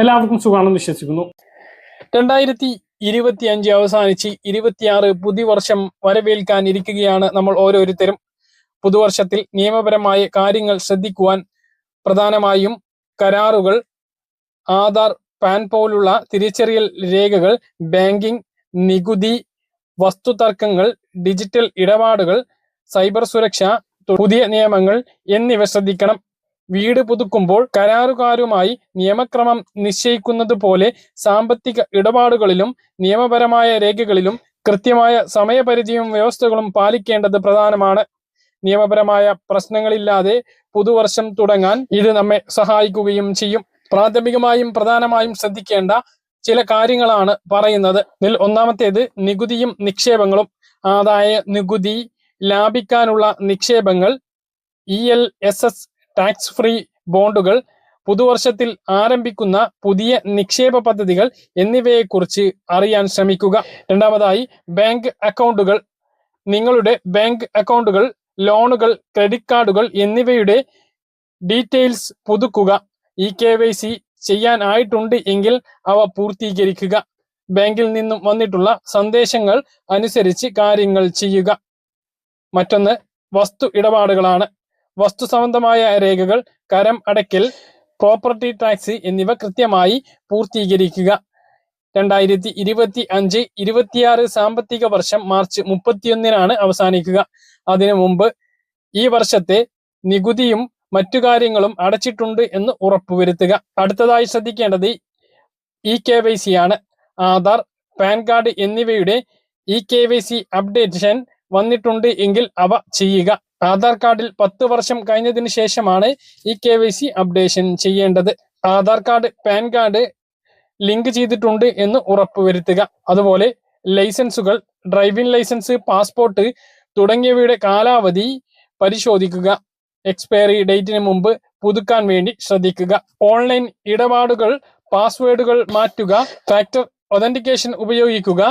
എല്ലാവർക്കും സുഖമാണെന്ന് വിശ്വസിക്കുന്നു. രണ്ടായിരത്തി ഇരുപത്തി അഞ്ച് അവസാനിച്ച് ഇരുപത്തിയാറ് പുതുവർഷം വരവേൽക്കാൻ ഇരിക്കുകയാണ് നമ്മൾ ഓരോരുത്തരും. പുതുവർഷത്തിൽ നിയമപരമായ കാര്യങ്ങൾ ശ്രദ്ധിക്കുവാൻ പ്രധാനമായും കരാറുകൾ ആധാർ പാൻ പോലുള്ള തിരിച്ചറിയൽ രേഖകൾ ബാങ്കിംഗ് നികുതി വസ്തുതർക്കങ്ങൾ ഡിജിറ്റൽ ഇടപാടുകൾ സൈബർ സുരക്ഷ പുതിയ നിയമങ്ങൾ എന്നിവ ശ്രദ്ധിക്കണം. വീട് പുതുക്കുമ്പോൾ കരാറുകാരുമായി നിയമക്രമം നിശ്ചയിക്കുന്നത് പോലെ സാമ്പത്തിക ഇടപാടുകളിലും നിയമപരമായ രേഖകളിലും കൃത്യമായ സമയപരിധിയും വ്യവസ്ഥകളും പാലിക്കേണ്ടത് പ്രധാനമാണ്. നിയമപരമായ പ്രശ്നങ്ങളില്ലാതെ പുതുവർഷം തുടങ്ങാൻ ഇത് നമ്മെ സഹായിക്കുകയും ചെയ്യും. പ്രാഥമികമായും പ്രധാനമായും ശ്രദ്ധിക്കേണ്ട ചില കാര്യങ്ങളാണ് പറയുന്നത്. ഇതിൽ ഒന്നാമത്തേത് നികുതിയും നിക്ഷേപങ്ങളും. ആദായ നികുതി ലാഭിക്കാനുള്ള നിക്ഷേപങ്ങൾ E L S S tax free ബോണ്ടുകൾ പുതുവർഷത്തിൽ ആരംഭിക്കുന്ന പുതിയ നിക്ഷേപ പദ്ധതികൾ എന്നിവയെക്കുറിച്ച് അറിയാൻ ശ്രമിക്കുക. രണ്ടാമതായി ബാങ്ക് അക്കൗണ്ടുകൾ നിങ്ങളുടെ ബാങ്ക് അക്കൗണ്ടുകൾ ലോണുകൾ ക്രെഡിറ്റ് കാർഡുകൾ എന്നിവയുടെ ഡീറ്റെയിൽസ് പുതുക്കുക. ഇ കെ വൈ സി ചെയ്യാനായിട്ടുണ്ട് എങ്കിൽ അവ പൂർത്തീകരിക്കുക. ബാങ്കിൽ നിന്നും വന്നിട്ടുള്ള സന്ദേശങ്ങൾ അനുസരിച്ച് കാര്യങ്ങൾ ചെയ്യുക. മറ്റൊന്ന് വസ്തു ഇടപാടുകളാണ്. വസ്തു സംബന്ധമായ രേഖകൾ കരം അടയ്ക്കൽ പ്രോപ്പർട്ടി ടാക്സ് എന്നിവ കൃത്യമായി പൂർത്തീകരിക്കുക. രണ്ടായിരത്തി ഇരുപത്തി അഞ്ച് ഇരുപത്തിയാറ് സാമ്പത്തിക വർഷം മാർച്ച് മുപ്പത്തിയൊന്നിനാണ് അവസാനിക്കുക. അതിനു മുമ്പ് ഈ വർഷത്തെ നികുതിയും മറ്റു കാര്യങ്ങളും അടച്ചിട്ടുണ്ട് എന്ന് ഉറപ്പുവരുത്തുക. അടുത്തതായി ശ്രദ്ധിക്കേണ്ടത് ഇ കെ വൈ സി ആണ്. ആധാർ പാൻ കാർഡ് എന്നിവയുടെ E K Y C updation വന്നിട്ടുണ്ട് എങ്കിൽ അവ ചെയ്യുക. ആധാർ കാർഡിൽ പത്ത് വർഷം കഴിഞ്ഞതിന് ശേഷമാണ് ഈ കെ വൈ സി അപ്ഡേഷൻ ചെയ്യേണ്ടത്. Aadhaar card PAN card link ചെയ്തിട്ടുണ്ട് എന്ന് ഉറപ്പുവരുത്തുക. അതുപോലെ ലൈസൻസുകൾ ഡ്രൈവിംഗ് ലൈസൻസ് പാസ്പോർട്ട് തുടങ്ങിയവയുടെ കാലാവധി പരിശോധിക്കുക. എക്സ്പയറി ഡേറ്റിന് മുമ്പ് പുതുക്കാൻ വേണ്ടി ശ്രദ്ധിക്കുക. ഓൺലൈൻ ഇടപാടുകൾ പാസ്വേഡുകൾ മാറ്റുക ഫാക്ടർ ഒതന്റിക്കേഷൻ ഉപയോഗിക്കുക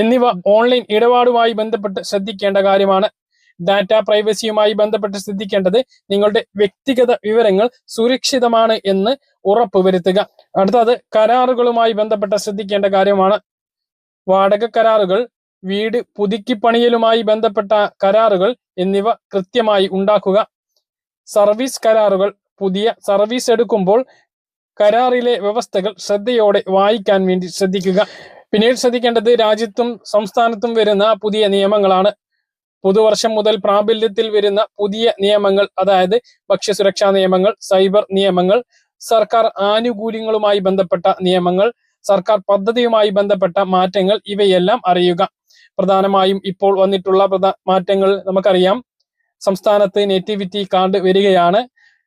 എന്നിവ ഓൺലൈൻ ഇടപാടുമായി ബന്ധപ്പെട്ട് ശ്രദ്ധിക്കേണ്ട കാര്യമാണ്. ഡാറ്റ പ്രൈവസിയുമായി ബന്ധപ്പെട്ട് ശ്രദ്ധിക്കേണ്ടത് നിങ്ങളുടെ വ്യക്തിഗത വിവരങ്ങൾ സുരക്ഷിതമാണ് എന്ന് ഉറപ്പുവരുത്തുക. അടുത്തത് കരാറുകളുമായി ബന്ധപ്പെട്ട് ശ്രദ്ധിക്കേണ്ട കാര്യമാണ്. വാടക കരാറുകൾ വീട് പുതുക്കിപ്പണിയലുമായി ബന്ധപ്പെട്ട കരാറുകൾ എന്നിവ കൃത്യമായി ഉണ്ടാക്കുക. സർവീസ് കരാറുകൾ പുതിയ സർവീസ് എടുക്കുമ്പോൾ കരാറിലെ വ്യവസ്ഥകൾ ശ്രദ്ധയോടെ വായിക്കാൻ വേണ്ടി ശ്രദ്ധിക്കുക. പിന്നീട് ശ്രദ്ധിക്കേണ്ടത് രാജ്യത്തും സംസ്ഥാനത്തും വരുന്ന പുതിയ നിയമങ്ങളാണ്. പുതുവർഷം മുതൽ പ്രാബല്യത്തിൽ വരുന്ന പുതിയ നിയമങ്ങൾ അതായത് ഭക്ഷ്യസുരക്ഷാ നിയമങ്ങൾ സൈബർ നിയമങ്ങൾ സർക്കാർ ആനുകൂല്യങ്ങളുമായി ബന്ധപ്പെട്ട നിയമങ്ങൾ സർക്കാർ പദ്ധതിയുമായി ബന്ധപ്പെട്ട മാറ്റങ്ങൾ ഇവയെല്ലാം അറിയുക. പ്രധാനമായും ഇപ്പോൾ വന്നിട്ടുള്ള മാറ്റങ്ങൾ നമുക്കറിയാം. സംസ്ഥാനത്ത് നേറ്റിവിറ്റി കാർഡ് വരികയാണ്.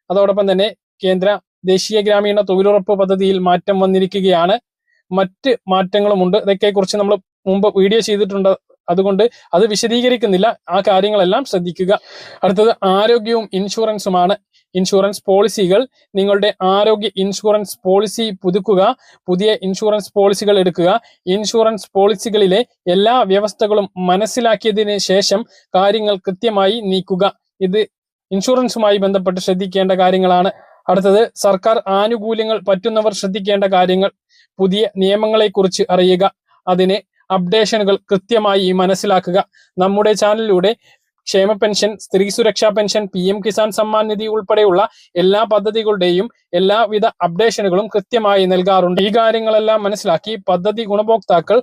അതോടൊപ്പം തന്നെ കേന്ദ്ര ദേശീയ ഗ്രാമീണ തൊഴിലുറപ്പ് പദ്ധതിയിൽ മാറ്റം വന്നിരിക്കുകയാണ്. മറ്റ് മാറ്റങ്ങളുമുണ്ട്. ഇതൊക്കെ കുറിച്ച് നമ്മൾ മുമ്പ് വീഡിയോ ചെയ്തിട്ടുണ്ട്. അതുകൊണ്ട് അത് വിശദീകരിക്കുന്നില്ല. ആ കാര്യങ്ങളെല്ലാം ശ്രദ്ധിക്കുക. അടുത്തത് ആരോഗ്യവും ഇൻഷുറൻസുമാണ്. ഇൻഷുറൻസ് പോളിസികൾ നിങ്ങളുടെ ആരോഗ്യ ഇൻഷുറൻസ് പോളിസി പുതുക്കുക പുതിയ ഇൻഷുറൻസ് പോളിസികൾ എടുക്കുക. ഇൻഷുറൻസ് പോളിസികളിലെ എല്ലാ വ്യവസ്ഥകളും മനസ്സിലാക്കിയതിന് ശേഷം കാര്യങ്ങൾ കൃത്യമായി നീക്കുക. ഇത് ഇൻഷുറൻസുമായി ബന്ധപ്പെട്ട് ശ്രദ്ധിക്കേണ്ട കാര്യങ്ങളാണ്. അടുത്തത് സർക്കാർ ആനുകൂല്യങ്ങൾ പറ്റുന്നവർ ശ്രദ്ധിക്കേണ്ട കാര്യങ്ങൾ പുതിയ നിയമങ്ങളെക്കുറിച്ച് അറിയുക. അതിന് അപ്ഡേഷനുകൾ കൃത്യമായി മനസ്സിലാക്കുക. നമ്മുടെ ചാനലിലൂടെ ക്ഷേമ പെൻഷൻ സ്ത്രീ സുരക്ഷാ pension P M Kisan Samman Nidhi ഉൾപ്പെടെയുള്ള എല്ലാ പദ്ധതികളുടെയും എല്ലാവിധ അപ്ഡേഷനുകളും കൃത്യമായി നൽകാറുണ്ട്. ഈ കാര്യങ്ങളെല്ലാം മനസ്സിലാക്കി പദ്ധതി ഗുണഭോക്താക്കൾ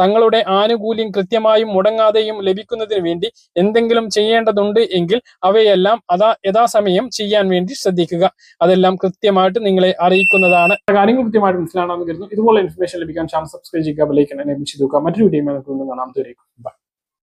തങ്ങളുടെ ആനുകൂല്യം കൃത്യമായും മുടങ്ങാതെയും ലഭിക്കുന്നതിന് വേണ്ടി എന്തെങ്കിലും ചെയ്യേണ്ടതുണ്ട് എങ്കിൽ അവയെല്ലാം അതാ യഥാസമയം ചെയ്യാൻ വേണ്ടി ശ്രദ്ധിക്കുക. അതെല്ലാം കൃത്യമായിട്ട് നിങ്ങളെ അറിയിക്കുന്നതാണ്. കാര്യങ്ങൾ കൃത്യമായിട്ട് മനസ്സിലാണെന്ന് കരുതുന്നു. ഇതുപോലെ ഇൻഫർമേഷൻ ലഭിക്കാൻ ചാനൽ സബ്സ്ക്രൈബ് ചെയ്യുക ലൈക്ക് ചെയ്യുക ചെയ്തു മറ്റൊരു വീഡിയോ കാണാം. ബൈ